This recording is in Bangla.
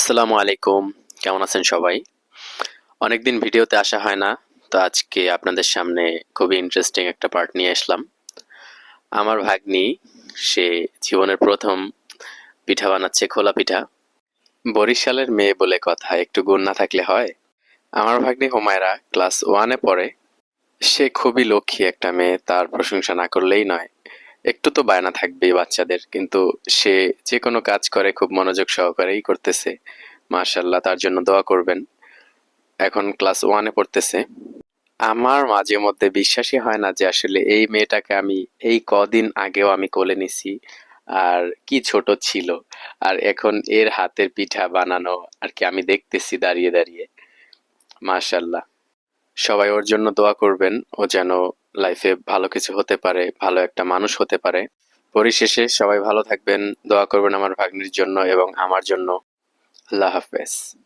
আসসালামু আলাইকুম। কেমন আছেন সবাই? অনেকদিন ভিডিওতে আসা হয় না, তো আজকে আপনাদের সামনে খুবই ইন্টারেস্টিং একটা পার্ট নিয়ে আসলাম। আমার ভাগ্নি, সে জীবনের প্রথম পিঠা বানাচ্ছে খোলা পিঠা। বরিশালের মেয়ে বলে কথা, একটু গুণ না থাকলে হয়? আমার ভাগ্নি হুমায়রা ক্লাস ওয়ানে পড়ে। সে খুবই লক্ষ্মী একটা মেয়ে, তার প্রশংসা না করলেই নয়। একটু তো বায়না থাকবেই বাচ্চাদের, কিন্তু সে যে কোনো কাজ করে, খুব মনোযোগ সহকারেই করতেছে। মাশাল্লাহ তার জন্য দোয়া করবেন। এখন ক্লাস ওয়ানে পড়তেছে। আমার মাঝে মধ্যে বিশ্বাসই হয় না যে আসলে এই মেয়েটাকে আমি, এই কদিন আগেও আমি কোলে নিছি, আর কি ছোট ছিল, আর এখন এর হাতের পিঠা বানানো আর কি আমি দেখতেছি দাঁড়িয়ে দাঁড়িয়ে। মাশাল্লাহ সবাই ওর জন্য দোয়া করবেন, ও যেন লাইফে ভালো কিছু হতে পারে, ভালো একটা মানুষ হতে পারে। পরিশেষে সবাই ভালো থাকবেন, দোয়া করবেন আমার ভাগ্নির জন্য এবং আমার জন্য। আল্লাহ হাফেজ।